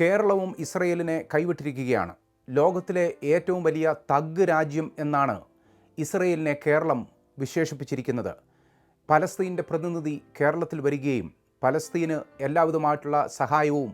കേരളവും ഇസ്രയേലിനെ കൈവിട്ടിരിക്കുകയാണ്. ലോകത്തിലെ ഏറ്റവും വലിയ തഗ് രാജ്യം എന്നാണ് ഇസ്രയേലിനെ കേരളം വിശേഷിപ്പിച്ചിരിക്കുന്നത്. പലസ്തീന്റെ പ്രതിനിധി കേരളത്തിൽ വരികയും പലസ്തീന് എല്ലാവിധമായിട്ടുള്ള സഹായവും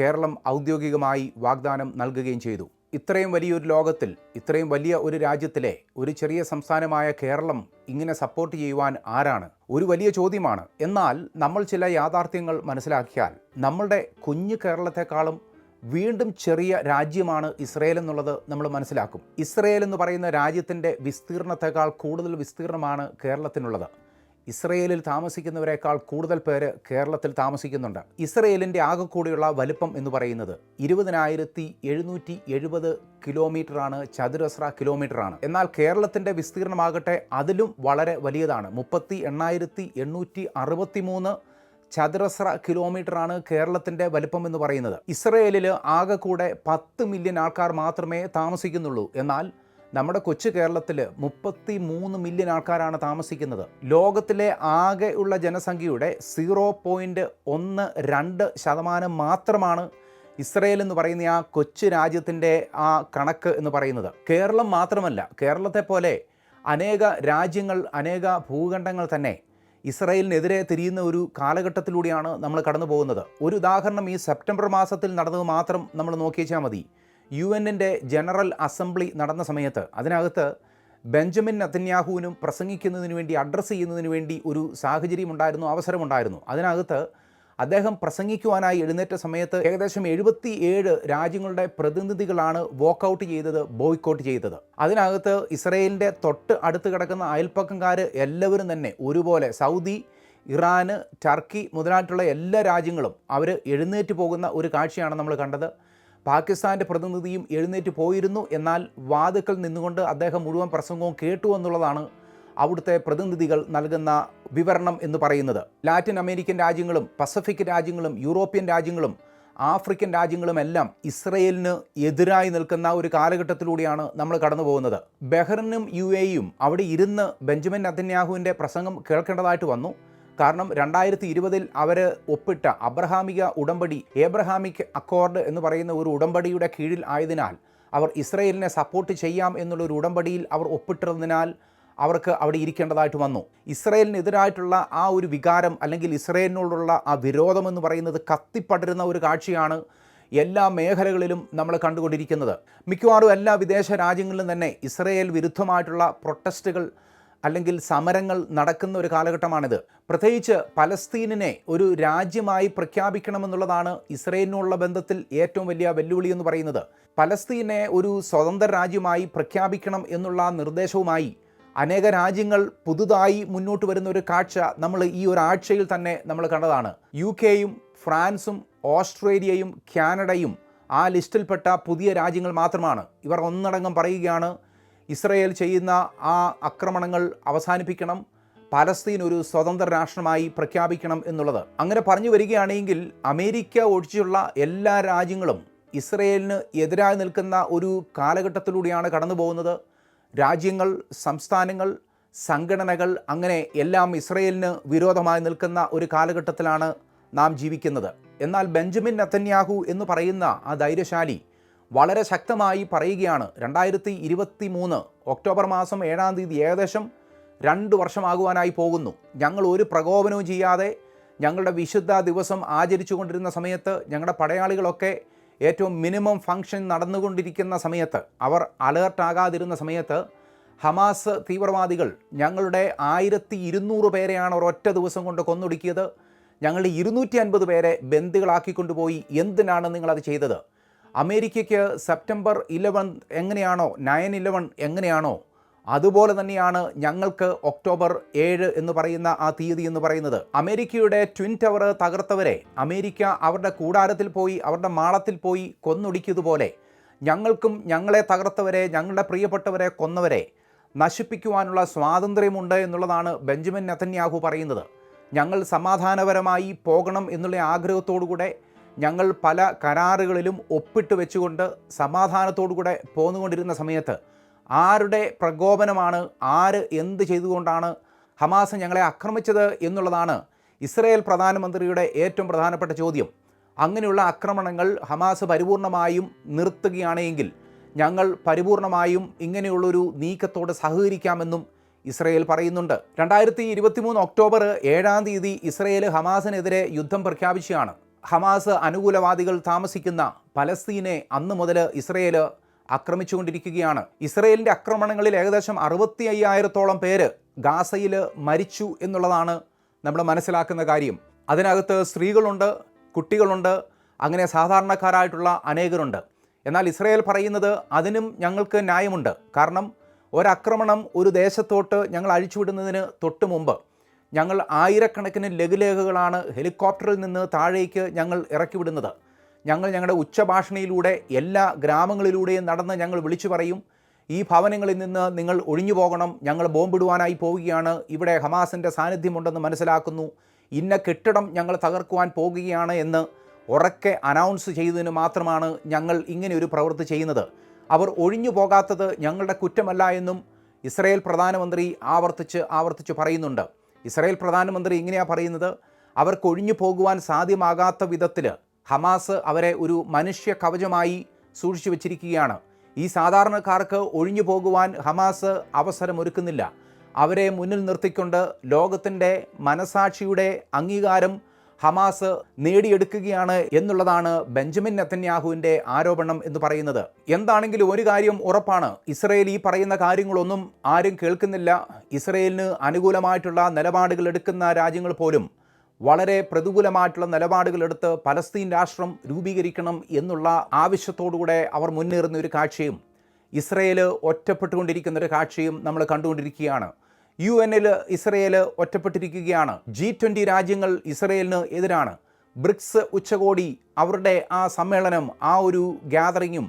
കേരളം ഔദ്യോഗികമായി വാഗ്ദാനം നൽകുകയും ചെയ്തു. ഇത്രയും വലിയൊരു ലോകത്തിൽ ഇത്രയും വലിയ ഒരു രാജ്യത്തിലെ ഒരു ചെറിയ സംസ്ഥാനമായ കേരളം ഇങ്ങനെ സപ്പോർട്ട് ചെയ്യുവാൻ ആരാണ്? ഒരു വലിയ ചോദ്യമാണ്. എന്നാൽ നമ്മൾ ചില യാഥാർത്ഥ്യങ്ങൾ മനസ്സിലാക്കിയാൽ നമ്മളുടെ കുഞ്ഞു കേരളത്തെക്കാളും വീണ്ടും ചെറിയ രാജ്യമാണ് ഇസ്രയേൽ എന്നുള്ളത് നമ്മൾ മനസ്സിലാക്കും. ഇസ്രയേൽ എന്ന് പറയുന്ന രാജ്യത്തിന്റെ വിസ്തീർണത്തെക്കാൾ കൂടുതൽ വിസ്തീർണമാണ് കേരളത്തിനുള്ളത്. ഇസ്രയേലിൽ താമസിക്കുന്നവരെക്കാൾ കൂടുതൽ പേര് കേരളത്തിൽ താമസിക്കുന്നുണ്ട്. ഇസ്രയേലിന്റെ ആകെക്കൂടിയുള്ള വലുപ്പം എന്ന് പറയുന്നത് ഇരുപതിനായിരത്തി എഴുന്നൂറ്റി എഴുപത് കിലോമീറ്ററാണ് ചതുരശ്ര കിലോമീറ്ററാണ്. എന്നാൽ കേരളത്തിന്റെ വിസ്തീർണമാകട്ടെ അതിലും വളരെ വലിയതാണ്. മുപ്പത്തി എണ്ണായിരത്തി എണ്ണൂറ്റി അറുപത്തി മൂന്ന് ചതുരശ്ര കിലോമീറ്ററാണ് കേരളത്തിന്റെ വലിപ്പം എന്ന് പറയുന്നത്. ഇസ്രയേലിൽ ആകെ കൂടെ പത്ത് മില്യൺ ആൾക്കാർ മാത്രമേ താമസിക്കുന്നുള്ളൂ. എന്നാൽ നമ്മുടെ കൊച്ചു കേരളത്തിൽ മുപ്പത്തി മൂന്ന് മില്യൺ ആൾക്കാരാണ് താമസിക്കുന്നത്. ലോകത്തിലെ ആകെ ഉള്ള ജനസംഖ്യയുടെ സീറോ പോയിന്റ് ഒന്ന് രണ്ട് ശതമാനം മാത്രമാണ് ഇസ്രയേൽ എന്ന് പറയുന്ന ആ കൊച്ചു രാജ്യത്തിന്റെ ആ കണക്ക് എന്ന് പറയുന്നത്. കേരളം മാത്രമല്ല കേരളത്തെ പോലെ അനേക രാജ്യങ്ങൾ അനേക ഭൂഖണ്ഡങ്ങൾ തന്നെ ഇസ്രയേലിനെതിരെ തിരിയുന്ന ഒരു കാലഘട്ടത്തിലൂടെയാണ് നമ്മൾ കടന്നു പോകുന്നത് ഒരു ഉദാഹരണം ഈ സെപ്റ്റംബർ മാസത്തിൽ നടന്നത് മാത്രം നമ്മൾ നോക്കിയേച്ചാൽ മതി. യു എന്നിന്റെ ജനറൽ അസംബ്ലി നടന്ന സമയത്ത് അതിനകത്ത് ബെഞ്ചമിൻ നത്തന്യാഹുവിനും പ്രസംഗിക്കുന്നതിന് വേണ്ടി അഡ്രസ്സ് ചെയ്യുന്നതിന് വേണ്ടി ഒരു സാഹചര്യമുണ്ടായിരുന്നു അവസരമുണ്ടായിരുന്നു. അതിനകത്ത് അദ്ദേഹം പ്രസംഗിക്കുവാനായി എഴുന്നേറ്റ സമയത്ത് ഏകദേശം എഴുപത്തി ഏഴ് രാജ്യങ്ങളുടെ പ്രതിനിധികളാണ് വോക്കൗട്ട് ചെയ്തത് ബോയ്ക്കൗട്ട് ചെയ്തത്. അതിനകത്ത് ഇസ്രയേലിന്റെ തൊട്ട് അടുത്ത് കിടക്കുന്ന അയൽപ്പക്കംകാർ എല്ലാവരും തന്നെ ഒരുപോലെ സൗദി ഇറാന് ടർക്കി മുതലായിട്ടുള്ള എല്ലാ രാജ്യങ്ങളും അവർ എഴുന്നേറ്റ് പോകുന്ന ഒരു കാഴ്ചയാണ് നമ്മൾ കണ്ടത്. പാകിസ്ഥാന്റെ പ്രതിനിധിയും എഴുന്നേറ്റ് പോയിരുന്നു. എന്നാൽ വാതുക്കൾ നിന്നുകൊണ്ട് അദ്ദേഹം മുഴുവൻ പ്രസംഗവും കേട്ടു എന്നുള്ളതാണ് അവിടുത്തെ പ്രതിനിധികൾ നൽകുന്ന വിവരണം എന്ന് പറയുന്നത്. ലാറ്റിൻ അമേരിക്കൻ രാജ്യങ്ങളും പസഫിക് രാജ്യങ്ങളും യൂറോപ്യൻ രാജ്യങ്ങളും ആഫ്രിക്കൻ രാജ്യങ്ങളുമെല്ലാം ഇസ്രയേലിന് എതിരായി നിൽക്കുന്ന ഒരു കാലഘട്ടത്തിലൂടെയാണ് നമ്മൾ കടന്നു പോകുന്നത് ബഹ്റിനും യു എയും അവിടെ ഇരുന്ന് ബെഞ്ചമിൻ നത്തന്യാഹുവിന്റെ പ്രസംഗം കേൾക്കേണ്ടതായിട്ട് വന്നു. കാരണം രണ്ടായിരത്തി ഇരുപതിൽ അവർ ഒപ്പിട്ട അബ്രഹാമിക ഉടമ്പടി ഏബ്രഹാമിക് അക്കോർഡ് എന്ന് പറയുന്ന ഒരു ഉടമ്പടിയുടെ കീഴിൽ ആയതിനാൽ അവർ ഇസ്രയേലിനെ സപ്പോർട്ട് ചെയ്യാം എന്നുള്ളൊരു ഉടമ്പടിയിൽ അവർ ഒപ്പിട്ടിരുന്നതിനാൽ അവർക്ക് അവിടെ ഇരിക്കേണ്ടതായിട്ട് വന്നു. ഇസ്രയേലിനെതിരായിട്ടുള്ള ആ ഒരു വികാരം അല്ലെങ്കിൽ ഇസ്രയേലിനോടുള്ള ആ വിരോധം എന്ന് പറയുന്നത് കത്തിപ്പടരുന്ന ഒരു കാഴ്ചയാണ് എല്ലാ മേഖലകളിലും നമ്മൾ കണ്ടുകൊണ്ടിരിക്കുന്നത്. മിക്കവാറും എല്ലാ വിദേശ രാജ്യങ്ങളിലും തന്നെ ഇസ്രയേൽ വിരുദ്ധമായിട്ടുള്ള പ്രൊട്ടസ്റ്റുകൾ അല്ലെങ്കിൽ സമരങ്ങൾ നടക്കുന്ന ഒരു കാലഘട്ടമാണിത്. പ്രത്യേകിച്ച് പലസ്തീനിനെ ഒരു രാജ്യമായി പ്രഖ്യാപിക്കണമെന്നുള്ളതാണ് ഇസ്രയേലിനുള്ള ബന്ധത്തിൽ ഏറ്റവും വലിയ വെല്ലുവിളി എന്ന് പറയുന്നത്. പലസ്തീനെ ഒരു സ്വതന്ത്ര രാജ്യമായി പ്രഖ്യാപിക്കണം എന്നുള്ള നിർദ്ദേശവുമായി അനേക രാജ്യങ്ങൾ പുതുതായി മുന്നോട്ട് വരുന്ന ഒരു കാഴ്ച നമ്മൾ ഈ ഒരാഴ്ചയിൽ തന്നെ നമ്മൾ കണ്ടതാണ്. യു കെയും ഫ്രാൻസും ഓസ്ട്രേലിയയും കാനഡയും ആ ലിസ്റ്റിൽപ്പെട്ട പുതിയ രാജ്യങ്ങൾ മാത്രമാണ്. ഇവർ ഒന്നടങ്കം പറയുകയാണ് ഇസ്രയേൽ ചെയ്യുന്ന ആ ആക്രമണങ്ങൾ അവസാനിപ്പിക്കണം പലസ്തീൻ ഒരു സ്വതന്ത്ര രാഷ്ട്രമായി പ്രഖ്യാപിക്കണം എന്നുള്ളത്. അങ്ങനെ പറഞ്ഞു വരികയാണെങ്കിൽ അമേരിക്ക ഒഴിച്ചുള്ള എല്ലാ രാജ്യങ്ങളും ഇസ്രയേലിന് എതിരായി നിൽക്കുന്ന ഒരു കാലഘട്ടത്തിലൂടെയാണ് കടന്നു പോകുന്നത്. രാജ്യങ്ങൾ സംസ്ഥാനങ്ങൾ സംഘടനകൾ അങ്ങനെ എല്ലാം ഇസ്രയേലിന് വിരോധമായി നിൽക്കുന്ന ഒരു കാലഘട്ടത്തിലാണ് നാം ജീവിക്കുന്നത്. എന്നാൽ ബെഞ്ചമിൻ നത്തന്യാഹു എന്ന് പറയുന്ന ആ ധൈര്യശാലി വളരെ ശക്തമായി പറയുകയാണ്. രണ്ടായിരത്തി ഇരുപത്തി മൂന്ന് ഒക്ടോബർ മാസം ഏഴാം തീയതി ഏകദേശം രണ്ട് വർഷമാകുവാനായി പോകുന്നു. ഞങ്ങൾ ഒരു പ്രകോപനവും ചെയ്യാതെ ഞങ്ങളുടെ വിശുദ്ധ ദിവസം ആചരിച്ചു കൊണ്ടിരുന്ന സമയത്ത് ഞങ്ങളുടെ പടയാളികളൊക്കെ ഏറ്റവും മിനിമം ഫങ്ഷൻ നടന്നുകൊണ്ടിരിക്കുന്ന സമയത്ത് അവർ അലേർട്ടാകാതിരുന്ന സമയത്ത് ഹമാസ് തീവ്രവാദികൾ ഞങ്ങളുടെ ആയിരത്തി ഇരുന്നൂറ് പേരെയാണ് ഒരൊറ്റ ദിവസം കൊണ്ട് കൊന്നൊടുക്കിയത്. ഞങ്ങളുടെ ഇരുന്നൂറ്റി അൻപത് പേരെ ബന്ദികളാക്കിക്കൊണ്ടുപോയി. എന്തിനാണ് നിങ്ങളത് ചെയ്തത്? അമേരിക്കയ്ക്ക് സെപ്റ്റംബർ ഇലവൻ എങ്ങനെയാണോ നയൻ ഇലവൻ എങ്ങനെയാണോ അതുപോലെ തന്നെയാണ് ഞങ്ങൾക്ക് ഒക്ടോബർ ഏഴ് എന്ന് പറയുന്ന ആ തീയതി എന്ന് പറയുന്നത്. അമേരിക്കയുടെ ട്വിൻ ടവർ തകർത്തവരെ അമേരിക്ക അവരുടെ കൂടാരത്തിൽ പോയി അവരുടെ മാളത്തിൽ പോയി കൊന്നൊടുക്കിയതുപോലെ ഞങ്ങൾക്കും ഞങ്ങളെ തകർത്തവരെ ഞങ്ങളുടെ പ്രിയപ്പെട്ടവരെ കൊന്നവരെ നശിപ്പിക്കുവാനുള്ള സ്വാതന്ത്ര്യമുണ്ട് എന്നുള്ളതാണ് ബെഞ്ചമിൻ നെതന്യാഹു പറയുന്നത്. ഞങ്ങൾ സമാധാനപരമായി പോകണം എന്നുള്ള ആഗ്രഹത്തോടുകൂടെ ഞങ്ങൾ പല കരാറുകളിലും ഒപ്പിട്ട് വെച്ചുകൊണ്ട് സമാധാനത്തോടു കൂടെ പോന്നുകൊണ്ടിരുന്ന സമയത്ത് ആരുടെ പ്രകോപനമാണ് ആര് എന്ത് ചെയ്തുകൊണ്ടാണ് ഹമാസ് ഞങ്ങളെ ആക്രമിച്ചത് എന്നുള്ളതാണ് ഇസ്രയേൽ പ്രധാനമന്ത്രിയുടെ ഏറ്റവും പ്രധാനപ്പെട്ട ചോദ്യം. അങ്ങനെയുള്ള ആക്രമണങ്ങൾ ഹമാസ് പരിപൂർണമായും നിർത്തുകയാണെങ്കിൽ ഞങ്ങൾ പരിപൂർണമായും ഇങ്ങനെയുള്ളൊരു നീക്കത്തോട് സഹകരിക്കാമെന്നും ഇസ്രയേൽ പറയുന്നുണ്ട്. രണ്ടായിരത്തി ഇരുപത്തിമൂന്ന് ഒക്ടോബർ ഏഴാം തീയതി ഇസ്രയേൽ ഹമാസിനെതിരെ യുദ്ധം പ്രഖ്യാപിച്ചതാണ് ഹമാസ് അനുകൂലവാദികൾ താമസിക്കുന്ന പലസ്തീനെ അന്ന് മുതൽ ഇസ്രയേൽ ആക്രമിച്ചുകൊണ്ടിരിക്കുകയാണ്. ഇസ്രയേലിന്റെ ആക്രമണങ്ങളിൽ ഏകദേശം അറുപത്തി അയ്യായിരത്തോളം പേര് ഗാസയിൽ മരിച്ചു എന്നുള്ളതാണ് നമ്മൾ മനസ്സിലാക്കുന്ന കാര്യം. അതിനകത്ത് സ്ത്രീകളുണ്ട് കുട്ടികളുണ്ട് അങ്ങനെ സാധാരണക്കാരായിട്ടുള്ള അനേകരുണ്ട്. എന്നാൽ ഇസ്രയേൽ പറയുന്നത് അതിനും ഞങ്ങൾക്ക് ന്യായമുണ്ട്. കാരണം ഒരാക്രമണം ഒരു ദേശത്തോട്ട് ഞങ്ങൾ അഴിച്ചുവിടുന്നതിന് തൊട്ട് മുമ്പ് ഞങ്ങൾ ആയിരക്കണക്കിന് ലഘുലേഖകളാണ് ഹെലികോപ്റ്ററിൽ നിന്ന് താഴേക്ക് ഞങ്ങൾ ഇറക്കിവിടുന്നത്. ഞങ്ങൾ ഞങ്ങളുടെ ഉച്ചഭാഷണിയിലൂടെ എല്ലാ ഗ്രാമങ്ങളിലൂടെയും നടന്ന് ഞങ്ങൾ വിളിച്ചു പറയും ഈ ഭവനങ്ങളിൽ നിന്ന് നിങ്ങൾ ഒഴിഞ്ഞു പോകണം ഞങ്ങൾ ബോംബിടുവാനായി പോവുകയാണ് ഇവിടെ ഹമാസിന്റെ സാന്നിധ്യമുണ്ടെന്ന് മനസ്സിലാക്കുന്നു ഇന്ന കെട്ടിടം ഞങ്ങൾ തകർക്കുവാൻ പോകുകയാണ് എന്ന് ഉറക്കെ അനൗൺസ് ചെയ്തതിന് മാത്രമാണ് ഞങ്ങൾ ഇങ്ങനെ ഒരു പ്രവൃത്തി ചെയ്യുന്നത്. അവർ ഒഴിഞ്ഞു പോകാത്തത് ഞങ്ങളുടെ കുറ്റമല്ല എന്നും ഇസ്രയേൽ പ്രധാനമന്ത്രി ആവർത്തിച്ച് ആവർത്തിച്ച് പറയുന്നുണ്ട്. ഇസ്രയേൽ പ്രധാനമന്ത്രി ഇങ്ങനെയാണ് പറയുന്നത് അവർക്ക് ഒഴിഞ്ഞു പോകുവാൻ സാധ്യമാകാത്ത വിധത്തിൽ ഹമാസ് അവരെ ഒരു മനുഷ്യ കവചമായി സൂക്ഷിച്ചു വച്ചിരിക്കുകയാണ്. ഈ സാധാരണക്കാർക്ക് ഒഴിഞ്ഞു പോകുവാൻ ഹമാസ് അവസരമൊരുക്കുന്നില്ല. അവരെ മുന്നിൽ നിർത്തിക്കൊണ്ട് ലോകത്തിന്റെ മനസാക്ഷിയുടെ അംഗീകാരം ഹമാസ് നേടിയെടുക്കുകയാണ് എന്നുള്ളതാണ് ബെഞ്ചമിൻ നെത്തന്യാഹുവിന്റെ ആരോപണം എന്ന് പറയുന്നത്. എന്താണെങ്കിലും ഒരു കാര്യം ഉറപ്പാണ്. ഇസ്രയേൽ ഈ പറയുന്ന കാര്യങ്ങളൊന്നും ആരും കേൾക്കുന്നില്ല. ഇസ്രയേലിന് അനുകൂലമായിട്ടുള്ള നിലപാടുകൾ എടുക്കുന്ന രാജ്യങ്ങൾ പോലും വളരെ പ്രതികൂലമായിട്ടുള്ള നിലപാടുകളെടുത്ത് പലസ്തീൻ രാഷ്ട്രം രൂപീകരിക്കണം എന്നുള്ള ആവശ്യത്തോടുകൂടെ അവർ മുന്നേറുന്ന ഒരു കാഴ്ചയും ഇസ്രയേൽ ഒറ്റപ്പെട്ടുകൊണ്ടിരിക്കുന്ന ഒരു കാഴ്ചയും നമ്മൾ കണ്ടുകൊണ്ടിരിക്കുകയാണ്. യു എന്നിൽ ഇസ്രയേൽ ഒറ്റപ്പെട്ടിരിക്കുകയാണ്. ജി ട്വന്റി രാജ്യങ്ങൾ ഇസ്രയേലിന് എതിരാണ്. ബ്രിക്സ് ഉച്ചകോടി അവരുടെ ആ സമ്മേളനം ആ ഒരു ഗ്യാതറിങ്ങും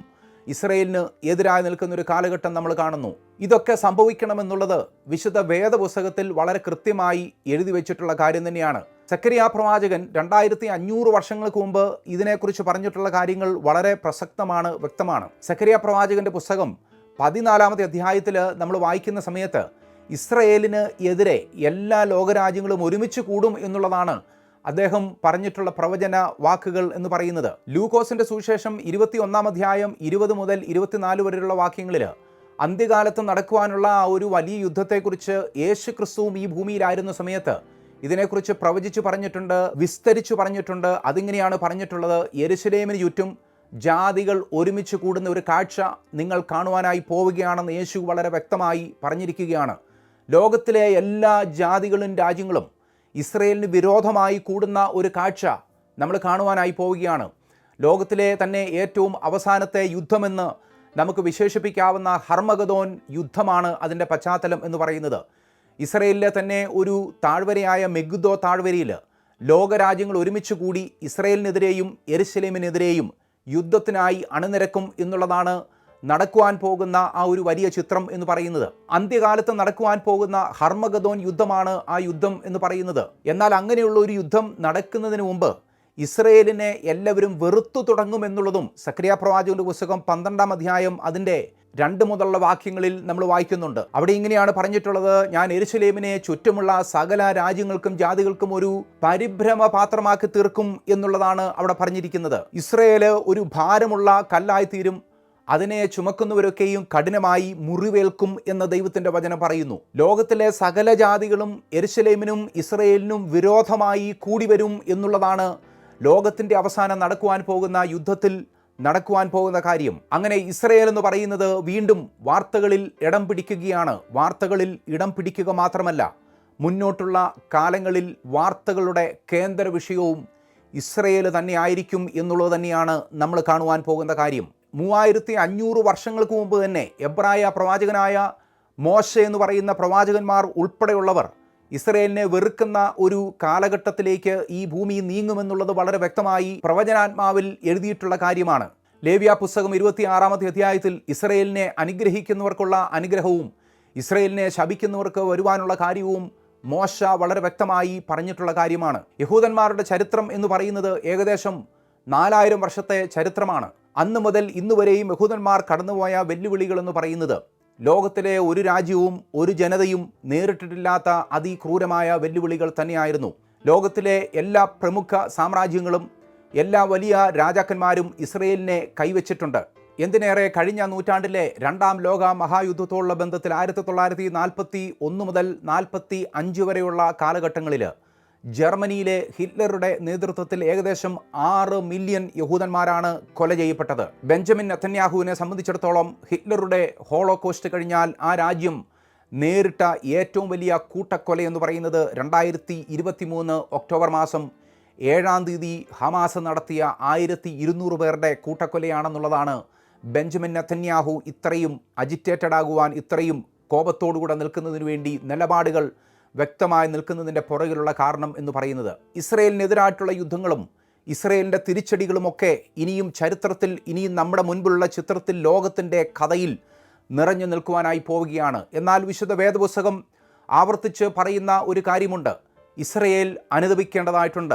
ഇസ്രയേലിന് എതിരായി നിൽക്കുന്ന ഒരു കാലഘട്ടം നമ്മൾ കാണുന്നു. ഇതൊക്കെ സംഭവിക്കണമെന്നുള്ളത് വിശുദ്ധ വേദപുസ്തകത്തിൽ വളരെ കൃത്യമായി എഴുതി വെച്ചിട്ടുള്ള കാര്യം തന്നെയാണ്. സക്കരിയ പ്രവാചകൻ രണ്ടായിരത്തി അഞ്ഞൂറ് വർഷങ്ങൾക്ക് മുമ്പ് ഇതിനെക്കുറിച്ച് പറഞ്ഞിട്ടുള്ള കാര്യങ്ങൾ വളരെ പ്രസക്തമാണ് വ്യക്തമാണ്. സക്കരിയ പ്രവാചകന്റെ പുസ്തകം പതിനാലാമത്തെ അധ്യായത്തിൽ നമ്മൾ വായിക്കുന്ന സമയത്ത് ഇസ്രയേലിന് എതിരെ എല്ലാ ലോകരാജ്യങ്ങളും ഒരുമിച്ച് കൂടും എന്നുള്ളതാണ് അദ്ദേഹം പറഞ്ഞിട്ടുള്ള പ്രവചന വാക്കുകൾ എന്ന് പറയുന്നത്. ലൂക്കോസിന്റെ സുവിശേഷം ഇരുപത്തി ഒന്നാം അധ്യായം ഇരുപത് മുതൽ ഇരുപത്തിനാല് വരെയുള്ള വാക്യങ്ങളിൽ അന്ത്യകാലത്ത് നടക്കുവാനുള്ള ആ ഒരു വലിയ യുദ്ധത്തെക്കുറിച്ച് യേശു ക്രിസ്തുവും ഈ ഭൂമിയിലായിരുന്ന സമയത്ത് ഇതിനെക്കുറിച്ച് പ്രവചിച്ചു പറഞ്ഞിട്ടുണ്ട് വിസ്തരിച്ചു പറഞ്ഞിട്ടുണ്ട്. അതിങ്ങനെയാണ് പറഞ്ഞിട്ടുള്ളത്. യെരുശലേമിന് ചുറ്റും ജാതികൾ ഒരുമിച്ച് കൂടുന്ന ഒരു കാഴ്ച നിങ്ങൾ കാണുവാനായി പോവുകയാണെന്ന് യേശു വളരെ വ്യക്തമായി പറഞ്ഞിരിക്കുകയാണ്. ലോകത്തിലെ എല്ലാ ജാതികളും രാജ്യങ്ങളും ഇസ്രയേലിന് വിരോധമായി കൂടുന്ന ഒരു കാഴ്ച നമ്മൾ കാണുവാനായി പോവുകയാണ്. ലോകത്തിലെ തന്നെ ഏറ്റവും അവസാനത്തെ യുദ്ധമെന്ന് നമുക്ക് വിശേഷിപ്പിക്കാവുന്ന ഹർമഗദോൻ യുദ്ധമാണ് അതിന്റെ പശ്ചാത്തലം എന്ന് പറയുന്നത്. ഇസ്രയേലിലെ തന്നെ ഒരു താഴ്വരയായ മെഗുദോ താഴ്വരയിൽ ലോകരാജ്യങ്ങൾ ഒരുമിച്ച് കൂടി ഇസ്രയേലിനെതിരെയും എരുസലേമിനെതിരെയും യുദ്ധത്തിനായി അണിനിരക്കും എന്നുള്ളതാണ് നടക്കുവാൻ പോകുന്ന ആ ഒരു വലിയ ചിത്രം എന്ന് പറയുന്നത്. അന്ത്യകാലത്ത് നടക്കുവാൻ പോകുന്ന ഹർമഗദോൻ യുദ്ധമാണ് ആ യുദ്ധം എന്ന് പറയുന്നത്. എന്നാൽ അങ്ങനെയുള്ള ഒരു യുദ്ധം നടക്കുന്നതിന് മുമ്പ് ഇസ്രയേലിനെ എല്ലാവരും വെറുത്തു തുടങ്ങുമെന്നുള്ളതും സക്രിയ പ്രവാചകന്റെ പുസ്തകം പന്ത്രണ്ടാം അധ്യായം അതിന്റെ രണ്ട് മുതലുള്ള വാക്യങ്ങളിൽ നമ്മൾ വായിക്കുന്നുണ്ട്. അവിടെ ഇങ്ങനെയാണ് പറഞ്ഞിട്ടുള്ളത് ഞാൻ എരുസലേമിനെ ചുറ്റുമുള്ള സകല രാജ്യങ്ങൾക്കും ജാതികൾക്കും ഒരു പരിഭ്രമ പാത്രമാക്കി തീർക്കും എന്നുള്ളതാണ് അവിടെ പറഞ്ഞിരിക്കുന്നത്. ഇസ്രയേൽ ഒരു ഭാരമുള്ള കല്ലായിത്തീരും അതിനെ ചുമക്കുന്നവരൊക്കെയും കഠിനമായി മുറിവേൽക്കും എന്ന് ദൈവത്തിന്റെ വചനം പറയുന്നു. ലോകത്തിലെ സകല ജാതികളും എരുസലേമിനും ഇസ്രയേലിനും വിരോധമായി കൂടി വരും എന്നുള്ളതാണ് ലോകത്തിന്റെ അവസാനം നടക്കുവാൻ പോകുന്ന യുദ്ധത്തിൽ നടക്കുവാൻ പോകുന്ന കാര്യം. അങ്ങനെ ഇസ്രയേൽ എന്ന് പറയുന്നത് വീണ്ടും വാർത്തകളിൽ ഇടം പിടിക്കുകയാണ്. വാർത്തകളിൽ ഇടം പിടിക്കുക മാത്രമല്ല മുന്നോട്ടുള്ള കാലങ്ങളിൽ വാർത്തകളുടെ കേന്ദ്ര വിഷയവും ഇസ്രയേൽ തന്നെയായിരിക്കും എന്നുള്ളത് തന്നെയാണ് നമ്മൾ കാണുവാൻ പോകുന്ന കാര്യം. മൂവായിരത്തി അഞ്ഞൂറ് വർഷങ്ങൾക്ക് മുമ്പ് തന്നെ എബ്രായ പ്രവാചകനായ മോശ എന്ന് പറയുന്ന പ്രവാചകന്മാർ ഉൾപ്പെടെയുള്ളവർ ഇസ്രയേലിനെ വെറുക്കുന്ന ഒരു കാലഘട്ടത്തിലേക്ക് ഈ ഭൂമി നീങ്ങുമെന്നുള്ളത് വളരെ വ്യക്തമായി പ്രവചനാത്മാവിൽ എഴുതിയിട്ടുള്ള കാര്യമാണ്. ലേവ്യ പുസ്തകം ഇരുപത്തിയാറാമത്തെ അധ്യായത്തിൽ ഇസ്രയേലിനെ അനുഗ്രഹിക്കുന്നവർക്കുള്ള അനുഗ്രഹവും ഇസ്രയേലിനെ ശപിക്കുന്നവർക്ക് വരുവാനുള്ള കാര്യവും മോശ വളരെ വ്യക്തമായി പറഞ്ഞിട്ടുള്ള കാര്യമാണ്. യഹൂദന്മാരുടെ ചരിത്രം എന്ന് പറയുന്നത് ഏകദേശം നാലായിരം വർഷത്തെ ചരിത്രമാണ്. അന്ന് മുതൽ ഇന്നുവരെയും യഹൂദന്മാർ കടന്നുപോയ വെല്ലുവിളികൾ എന്ന് പറയുന്നത് ലോകത്തിലെ ഒരു രാജ്യവും ഒരു ജനതയും നേരിട്ടിട്ടില്ലാത്ത അതിക്രൂരമായ വെല്ലുവിളികൾ തന്നെയായിരുന്നു. ലോകത്തിലെ എല്ലാ പ്രമുഖ സാമ്രാജ്യങ്ങളും എല്ലാ വലിയ രാജാക്കന്മാരും ഇസ്രയേലിനെ കൈവച്ചിട്ടുണ്ട്. എന്തിനേറെ കഴിഞ്ഞ നൂറ്റാണ്ടിലെ രണ്ടാം ലോക മഹായുദ്ധത്തോടുള്ള ബന്ധത്തിൽ ആയിരത്തി തൊള്ളായിരത്തി നാൽപ്പത്തി ഒന്ന് മുതൽ നാൽപ്പത്തി അഞ്ച് വരെയുള്ള കാലഘട്ടങ്ങളിൽ ജർമ്മനിയിലെ ഹിറ്റ്ലറുടെ നേതൃത്വത്തിൽ ഏകദേശം ആറ് മില്യൺ യഹൂദന്മാരാണ് കൊല ചെയ്യപ്പെട്ടത്. ബെഞ്ചമിൻ നെത്തന്യാഹുവിനെ സംബന്ധിച്ചിടത്തോളം ഹിറ്റ്ലറുടെ ഹോളോകോസ്റ്റ് കഴിഞ്ഞാൽ ആ രാജ്യം നേരിട്ട ഏറ്റവും വലിയ കൂട്ടക്കൊല എന്ന് പറയുന്നത് രണ്ടായിരത്തി ഇരുപത്തി മൂന്ന് ഒക്ടോബർ മാസം ഏഴാം തീയതി ഹമാസ് നടത്തിയ ആയിരത്തി ഇരുന്നൂറ് പേരുടെ കൂട്ടക്കൊലയാണെന്നുള്ളതാണ് ബെഞ്ചമിൻ നത്തന്യാഹു ഇത്രയും അജിറ്റേറ്റഡ് ആകുവാൻ ഇത്രയും കോപത്തോടുകൂടെ നിൽക്കുന്നതിന് വേണ്ടി നിലപാടുകൾ വ്യക്തമായി നിൽക്കുന്നതിന്റെ പുറകിലുള്ള കാരണം എന്ന് പറയുന്നത് ഇസ്രയേലിനെതിരായിട്ടുള്ള യുദ്ധങ്ങളും ഇസ്രയേലിന്റെ തിരിച്ചടികളുമൊക്കെ ഇനിയും ചരിത്രത്തിൽ ഇനിയും നമ്മുടെ മുൻപിലുള്ള ചിത്രത്തിൽ ലോകത്തിന്റെ കഥയിൽ നിറഞ്ഞു നിൽക്കുവാനായി പോവുകയാണ്. എന്നാൽ വിശുദ്ധ വേദപുസ്തകം ആവർത്തിച്ച് പറയുന്ന ഒരു കാര്യമുണ്ട്. ഇസ്രയേൽ അനുദപിക്കേണ്ടതായിട്ടുണ്ട്.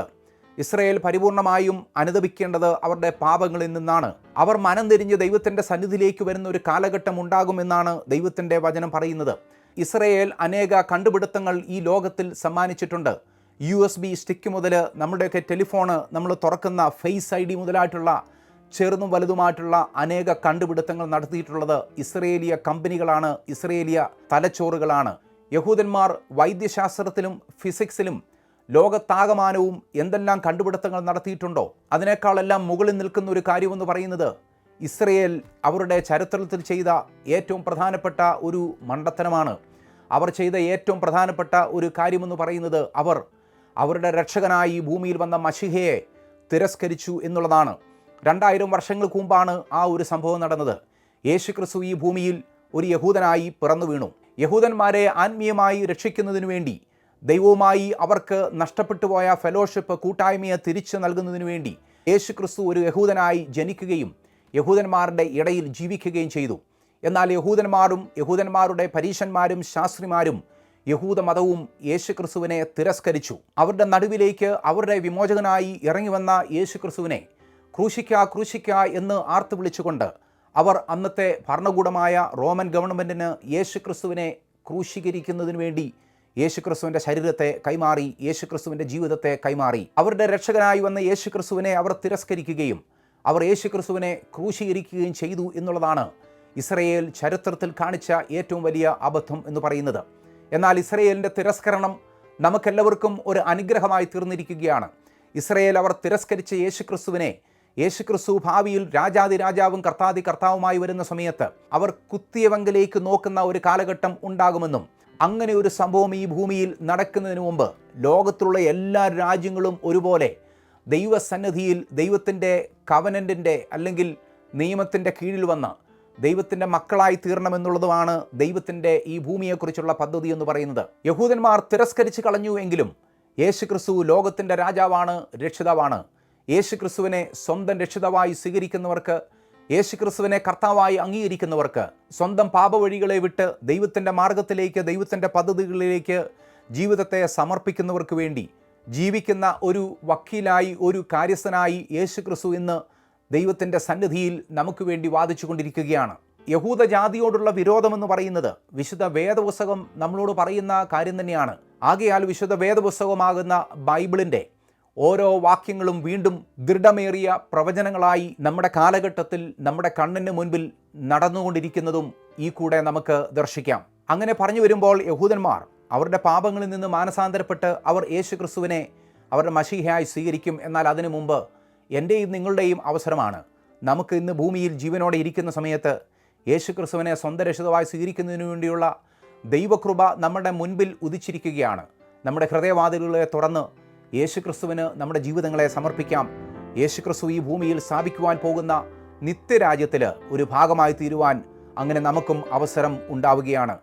ഇസ്രയേൽ പരിപൂർണമായും അനുദപിക്കേണ്ടത് അവരുടെ പാപങ്ങളിൽ നിന്നാണ്. അവർ മനം തിരിഞ്ഞ് ദൈവത്തിന്റെ സന്നിധിയിലേക്ക് വരുന്ന ഒരു കാലഘട്ടം ഉണ്ടാകുമെന്നാണ് ദൈവത്തിന്റെ വചനം പറയുന്നത്. ഇസ്രയേൽ അനേക കണ്ടുപിടുത്തങ്ങൾ ഈ ലോകത്തിൽ സമ്മാനിച്ചിട്ടുണ്ട്. യു എസ് ബി സ്റ്റിക്ക് മുതൽ നമ്മുടെയൊക്കെ ടെലിഫോണ് നമ്മൾ തുറക്കുന്ന ഫേസ് ഐ ഡി മുതലായിട്ടുള്ള ചെറുതും വലുതുമായിട്ടുള്ള അനേക കണ്ടുപിടുത്തങ്ങൾ നടത്തിയിട്ടുള്ളത് ഇസ്രയേലിയ കമ്പനികളാണ് ഇസ്രയേലിയ തലച്ചോറുകളാണ്. യഹൂദന്മാർ വൈദ്യശാസ്ത്രത്തിലും ഫിസിക്സിലും ലോകത്താകമാനവും എന്തെല്ലാം കണ്ടുപിടുത്തങ്ങൾ നടത്തിയിട്ടുണ്ടോ? അതിനേക്കാളെല്ലാം മുകളിൽ നിൽക്കുന്ന ഒരു കാര്യമെന്ന് പറയുന്നത് ഇസ്രയേൽ അവരുടെ ചരിത്രത്തിൽ ചെയ്ത ഏറ്റവും പ്രധാനപ്പെട്ട ഒരു മണ്ടത്തനമാണ് അവർ ചെയ്ത ഏറ്റവും പ്രധാനപ്പെട്ട ഒരു കാര്യമെന്ന് പറയുന്നത് അവർ അവരുടെ രക്ഷകനായി ഭൂമിയിൽ വന്ന മഷിഹയെ തിരസ്കരിച്ചു എന്നുള്ളതാണ്. രണ്ടായിരം വർഷങ്ങൾക്ക് മുമ്പാണ് ആ ഒരു സംഭവം നടന്നത്. യേശുക്രിസ്തു ഈ ഭൂമിയിൽ ഒരു യഹൂദനായി പിറന്നു വീണു. യഹൂദന്മാരെ ആത്മീയമായി രക്ഷിക്കുന്നതിനു വേണ്ടി ദൈവവുമായി അവർക്ക് നഷ്ടപ്പെട്ടു പോയ ഫെലോഷിപ്പ് കൂട്ടായ്മയെ തിരിച്ചു നൽകുന്നതിനു വേണ്ടി യേശുക്രിസ്തു ഒരു യഹൂദനായി ജനിക്കുകയും യഹൂദന്മാരുടെ ഇടയിൽ ജീവിക്കുകയും ചെയ്തു. എന്നാൽ യഹൂദന്മാരും യഹൂദന്മാരുടെ പരീശന്മാരും ശാസ്ത്രിമാരും യഹൂദ മതവും യേശു ക്രിസ്തുവിനെ തിരസ്കരിച്ചു. അവരുടെ നടുവിലേക്ക് അവരുടെ വിമോചകനായി ഇറങ്ങിവന്ന യേശുക്രിസ്തുവിനെ യേശു ക്രിസ്തുവിനെ ക്രൂശിക്ക ക്രൂശിക്ക എന്ന് ആർത്തു വിളിച്ചുകൊണ്ട് അവർ അന്നത്തെ ഭരണകൂടമായ റോമൻ ഗവൺമെന്റിന് യേശുക്രിസ്തുവിനെ ക്രിസ്തുവിനെ ക്രൂശീകരിക്കുന്നതിന് വേണ്ടി യേശു ക്രിസ്തുവിന്റെ ശരീരത്തെ കൈമാറി യേശു ക്രിസ്തുവിന്റെ ജീവിതത്തെ കൈമാറി. അവരുടെ രക്ഷകനായി വന്ന യേശു ക്രിസ്തുവിനെ അവർ തിരസ്കരിക്കുകയും അവർ യേശുക്രിസ്തുവിനെ ക്രൂശീകരിക്കുകയും ചെയ്തു എന്നുള്ളതാണ് ഇസ്രയേൽ ചരിത്രത്തിൽ കാണിച്ച ഏറ്റവും വലിയ അബദ്ധം എന്ന് പറയുന്നത്. എന്നാൽ ഇസ്രയേലിന്റെ തിരസ്കരണം നമുക്കെല്ലാവർക്കും ഒരു അനുഗ്രഹമായി തീർന്നിരിക്കുകയാണ്. ഇസ്രയേൽ അവർ തിരസ്കരിച്ച യേശുക്രിസ്തുവിനെ യേശുക്രിസ്തു യേശു ക്രിസ്തു ഭാവിയിൽ രാജാതി രാജാവും കർത്താതി കർത്താവുമായി വരുന്ന സമയത്ത് അവർ കുത്തിയവങ്കിലേക്ക് നോക്കുന്ന ഒരു കാലഘട്ടം ഉണ്ടാകുമെന്നും അങ്ങനെ ഒരു സംഭവം ഈ ഭൂമിയിൽ നടക്കുന്നതിന് മുമ്പ് ലോകത്തിലുള്ള എല്ലാ രാജ്യങ്ങളും ഒരുപോലെ ദൈവസന്നിധിയിൽ ദൈവത്തിന്റെ കവനന്റിന്റെ അല്ലെങ്കിൽ നിയമത്തിന്റെ കീഴിൽ വന്ന് ദൈവത്തിന്റെ മക്കളായി തീരണമെന്നുള്ളതുമാണ് ദൈവത്തിന്റെ ഈ ഭൂമിയെക്കുറിച്ചുള്ള പദ്ധതി എന്ന് പറയുന്നത്. യഹൂദന്മാർ തിരസ്കരിച്ച് കളഞ്ഞു എങ്കിലും യേശുക്രിസ്തു ലോകത്തിന്റെ രാജാവാണ് രക്ഷിതാവാണ്. യേശുക്രിസ്തുവിനെ സ്വന്തം രക്ഷിതാവായി സ്വീകരിക്കുന്നവർക്ക് യേശുക്രിസ്തുവിനെ കർത്താവായി അംഗീകരിക്കുന്നവർക്ക് സ്വന്തം പാപവഴികളെ വിട്ട് ദൈവത്തിന്റെ മാർഗത്തിലേക്ക് ദൈവത്തിന്റെ പദ്ധതികളിലേക്ക് ജീവിതത്തെ സമർപ്പിക്കുന്നവർക്ക് വേണ്ടി ജീവിക്കുന്ന ഒരു വക്കീലായി ഒരു കാര്യസ്ഥനായി യേശു ക്രിസ്തു ഇന്ന് ദൈവത്തിന്റെ സന്നിധിയിൽ നമുക്ക് വേണ്ടി വാദിച്ചു കൊണ്ടിരിക്കുകയാണ് യഹൂദജാതിയോടുള്ള വിരോധമെന്ന് പറയുന്നത് വിശുദ്ധ വേദപുസ്തകം നമ്മളോട് പറയുന്ന കാര്യം തന്നെയാണ്. ആകയാൽ വിശുദ്ധ വേദപുസ്തകമാകുന്ന ബൈബിളിന്റെ ഓരോ വാക്യങ്ങളും വീണ്ടും ദൃഢമേറിയ പ്രവചനങ്ങളായി നമ്മുടെ കാലഘട്ടത്തിൽ നമ്മുടെ കണ്ണിന് മുൻപിൽ നടന്നുകൊണ്ടിരിക്കുന്നതും ഈ കൂടെ നമുക്ക് ദർശിക്കാം. അങ്ങനെ പറഞ്ഞു വരുമ്പോൾ യഹൂദന്മാർ അവരുടെ പാപങ്ങളിൽ നിന്ന് മാനസാന്തരപ്പെട്ട് അവർ യേശു ക്രിസ്തുവിനെ അവരുടെ മഷീഹയായി സ്വീകരിക്കും എന്നാൽ അതിനു മുമ്പ് എന്റെയും നിങ്ങളുടെയും അവസരമാണ്. നമുക്ക് ഇന്ന് ഭൂമിയിൽ ജീവനോടെ ഇരിക്കുന്ന സമയത്ത് യേശു ക്രിസ്തുവിനെ സ്വന്തം രക്ഷിതമായി സ്വീകരിക്കുന്നതിന് വേണ്ടിയുള്ള ദൈവകൃപ നമ്മുടെ മുൻപിൽ ഉദിച്ചിരിക്കുകയാണ്. നമ്മുടെ ഹൃദയവാതിലുകളെ തുറന്ന് യേശു ക്രിസ്തുവിന് നമ്മുടെ ജീവിതങ്ങളെ സമർപ്പിക്കാം. യേശു ക്രിസ്തു ഈ ഭൂമിയിൽ സ്ഥാപിക്കുവാൻ പോകുന്ന നിത്യരാജ്യത്തിൽ ഒരു ഭാഗമായി തീരുവാൻ അങ്ങനെ നമുക്കും അവസരം ഉണ്ടാവുകയാണ്.